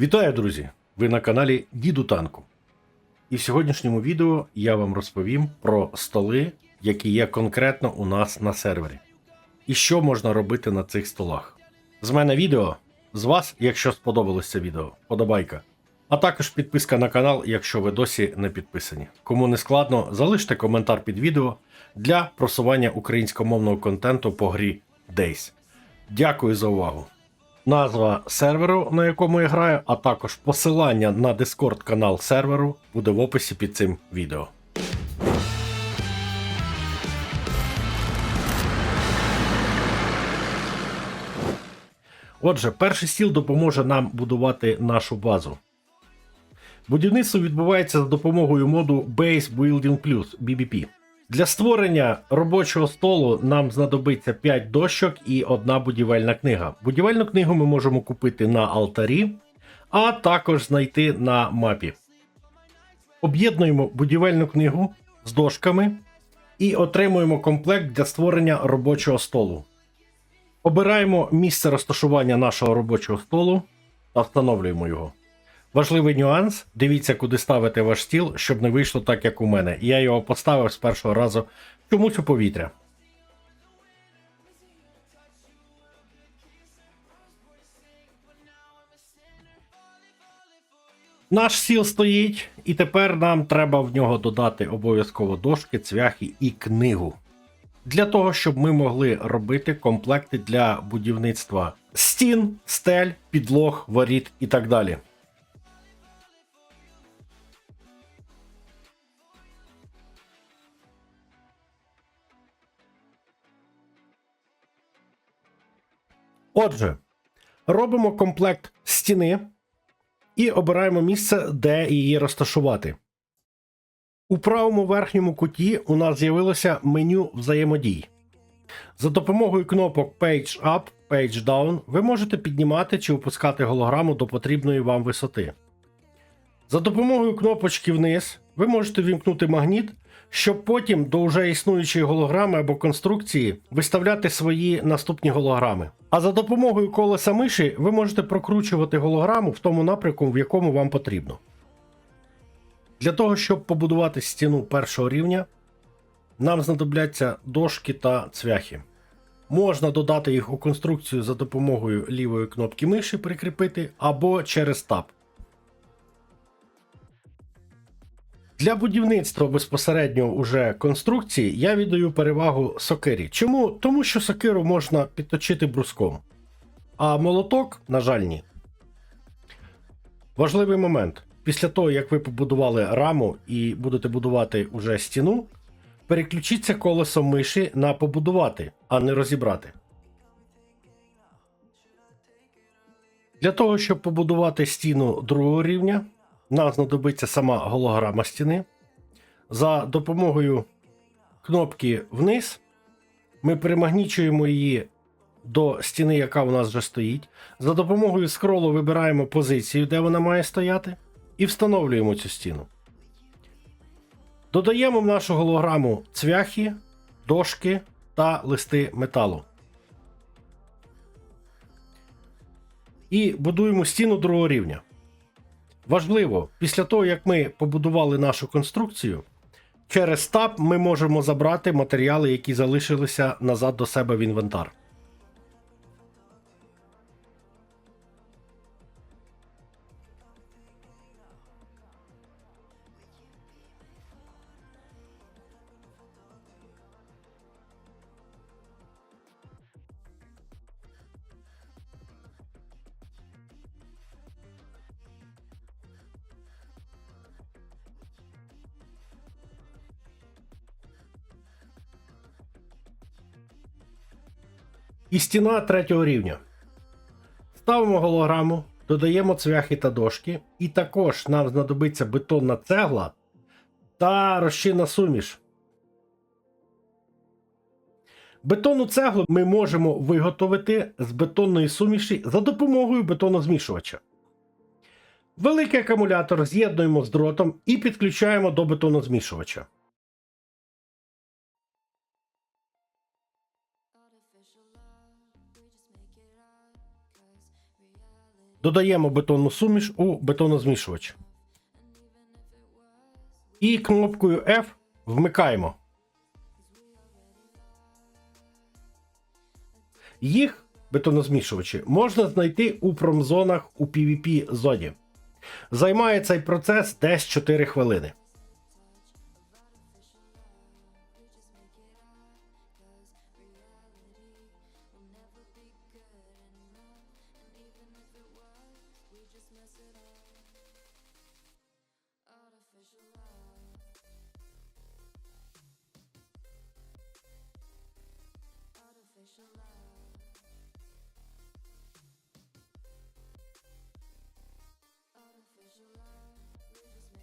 Вітаю, друзі! Ви на каналі Діду Танку. І в сьогоднішньому відео я вам розповім про столи, які є конкретно у нас на сервері. І що можна робити на цих столах. З мене відео, з вас, якщо сподобалось це відео, подобайка. А також підписка на канал, якщо ви досі не підписані. Кому не складно, залиште коментар під відео для просування українськомовного контенту по грі Days. Дякую за увагу! Назва серверу, на якому я граю, а також посилання на Discord канал серверу буде в описі під цим відео. Отже, перший стіл допоможе нам будувати нашу базу. Будівництво відбувається за допомогою моду Base Building Plus BBP. Для створення робочого столу нам знадобиться 5 дощок і одна будівельна книга. Будівельну книгу ми можемо купити на алтарі, а також знайти на мапі. Об'єднуємо будівельну книгу з дошками і отримуємо комплект для створення робочого столу. Обираємо місце розташування нашого робочого столу та встановлюємо його. Важливий нюанс: дивіться, куди ставити ваш стіл, щоб не вийшло так, як у мене. Я його поставив з першого разу чомусь у повітря. Наш стіл стоїть, і тепер нам треба в нього додати обов'язково дошки, цвяхи і книгу. Для того, щоб ми могли робити комплекти для будівництва стін, стель, підлог, воріт і так далі. Отже, робимо комплект стіни і обираємо місце, де її розташувати. У правому верхньому куті у нас з'явилося меню взаємодій. За допомогою кнопок Page Up, Page Down ви можете піднімати чи опускати голограму до потрібної вам висоти. За допомогою кнопочки вниз ви можете вімкнути магніт, щоб потім до вже існуючої голограми або конструкції виставляти свої наступні голограми. А за допомогою колеса миші ви можете прокручувати голограму в тому напрямку, в якому вам потрібно. Для того, щоб побудувати стіну першого рівня, нам знадобляться дошки та цвяхи. Можна додати їх у конструкцію за допомогою лівої кнопки миші прикріпити або через таб. Для будівництва безпосередньо уже конструкції я віддаю перевагу сокирі. Чому? Тому що сокиру можна підточити бруском. А молоток, на жаль, ні. Важливий момент. Після того, як ви побудували раму і будете будувати уже стіну, переключіться колесом миші на побудувати, а не розібрати. Для того, щоб побудувати стіну другого рівня, нам знадобиться сама голограма стіни. За допомогою кнопки вниз ми примагнічуємо її до стіни, яка у нас вже стоїть. За допомогою скролу вибираємо позицію, де вона має стояти, і встановлюємо цю стіну. Додаємо в нашу голограму цвяхи, дошки та листи металу. І будуємо стіну другого рівня. Важливо, після того, як ми побудували нашу конструкцію, через таб ми можемо забрати матеріали, які залишилися назад до себе в інвентар. І стіна третього рівня. Ставимо голограму, додаємо цвяхи та дошки, і також нам знадобиться бетонна цегла та розчинна суміш. Бетонну цеглу ми можемо виготовити з бетонної суміші за допомогою бетонозмішувача. Великий акумулятор з'єднуємо з дротом і підключаємо до бетонозмішувача. Додаємо бетонну суміш у бетонозмішувач. І кнопкою F вмикаємо. Їх бетонозмішувачі можна знайти у промзонах у PvP зоні. Займає цей процес десь 4 хвилини.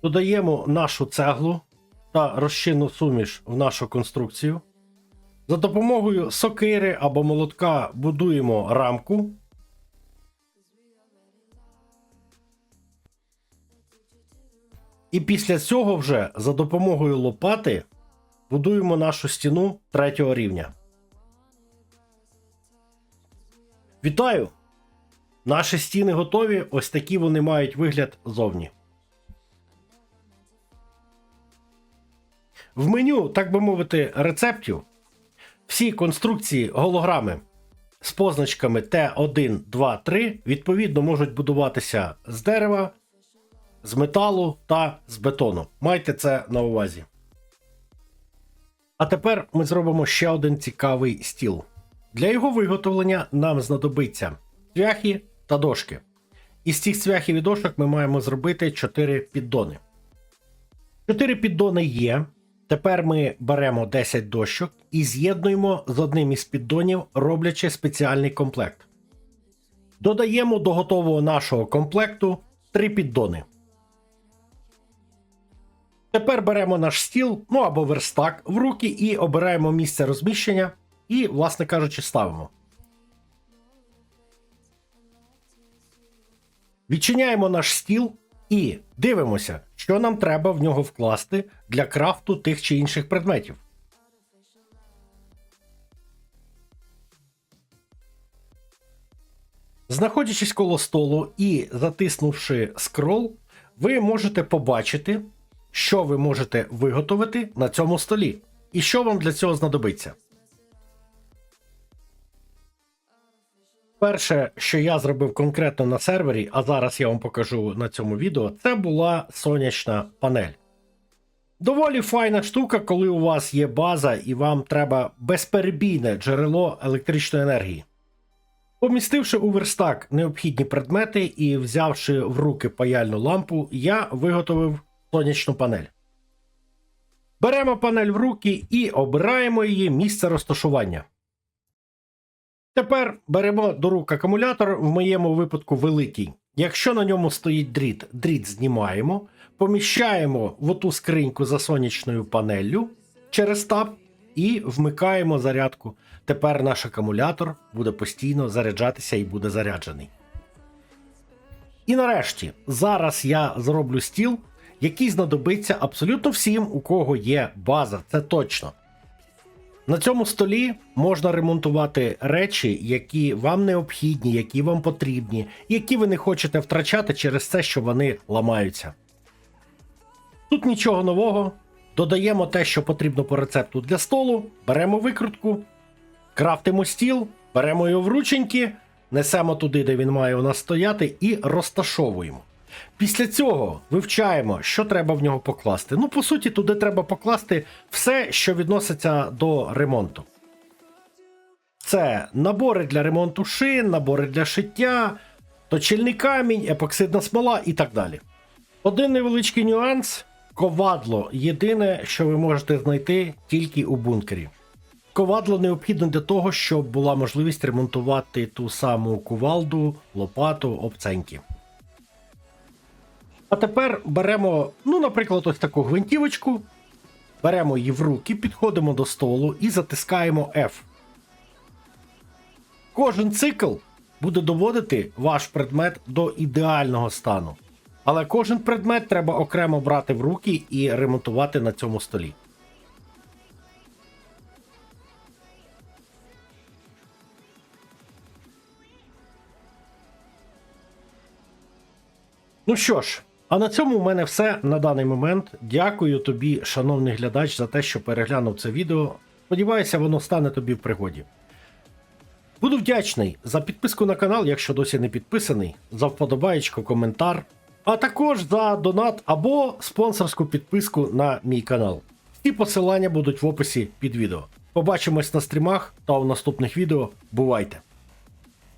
Додаємо нашу цеглу та розчинну суміш в нашу конструкцію. За допомогою сокири або молотка будуємо рамку. І після цього вже за допомогою лопати будуємо нашу стіну третього рівня. Вітаю! Наші стіни готові. Ось такі вони мають вигляд зовні. В меню, так би мовити, рецептів всі конструкції голограми з позначками Т1, 2, 3 відповідно можуть будуватися з дерева, з металу та з бетону. Майте це на увазі. А тепер ми зробимо ще один цікавий стіл. Для його виготовлення нам знадобиться цвяхи та дошки. Із цих цвяхів і дошок ми маємо зробити 4 піддони. 4 піддони є. Тепер ми беремо 10 дощок і з'єднуємо з одним із піддонів, роблячи спеціальний комплект. Додаємо до готового нашого комплекту 3 піддони. Тепер беремо наш стіл, ну або верстак в руки і обираємо місце розміщення і, власне кажучи, ставимо. Відчиняємо наш стіл і дивимося, що нам треба в нього вкласти для крафту тих чи інших предметів. Знаходячись коло столу і затиснувши скрол, ви можете побачити, що ви можете виготовити на цьому столі, і що вам для цього знадобиться. Перше, що я зробив конкретно на сервері, а зараз я вам покажу на цьому відео, це була сонячна панель. Доволі файна штука, коли у вас є база і вам треба безперебійне джерело електричної енергії. Помістивши у верстак необхідні предмети і взявши в руки паяльну лампу, я виготовив сонячну панель. Беремо панель в руки і обираємо її місце розташування. Тепер беремо до рук акумулятор, в моєму випадку великий. Якщо на ньому стоїть дріт, дріт знімаємо, поміщаємо в оту скриньку за сонячною панеллю через таб і вмикаємо зарядку. Тепер наш акумулятор буде постійно заряджатися і буде заряджений. І нарешті, зараз я зроблю стіл, який знадобиться абсолютно всім, у кого є база, це точно. На цьому столі можна ремонтувати речі, які вам необхідні, які вам потрібні, які ви не хочете втрачати через те, що вони ламаються. Тут нічого нового. Додаємо те, що потрібно по рецепту для столу, беремо викрутку, крафтимо стіл, беремо його в рученьки, несемо туди, де він має у нас стояти, і розташовуємо. Після цього вивчаємо, що треба в нього покласти. Ну, по суті, туди треба покласти все, що відноситься до ремонту. Це набори для ремонту шин, набори для шиття, точильний камінь, епоксидна смола і так далі. Один невеличкий нюанс: ковадло єдине, що ви можете знайти тільки у бункері. Ковадло необхідно для того, щоб була можливість ремонтувати ту саму кувалду, лопату, обценьки. А тепер беремо, ну, наприклад, ось таку гвинтівочку, беремо її в руки, підходимо до столу і затискаємо F. Кожен цикл буде доводити ваш предмет до ідеального стану. Але кожен предмет треба окремо брати в руки і ремонтувати на цьому столі. Ну що ж, а на цьому у мене все на даний момент. Дякую тобі, шановний глядач, за те, що переглянув це відео. Сподіваюся, воно стане тобі в пригоді. Буду вдячний за підписку на канал, якщо досі не підписаний, за вподобаєчку, коментар, а також за донат або спонсорську підписку на мій канал. Всі посилання будуть в описі під відео. Побачимось на стрімах та у наступних відео. Бувайте!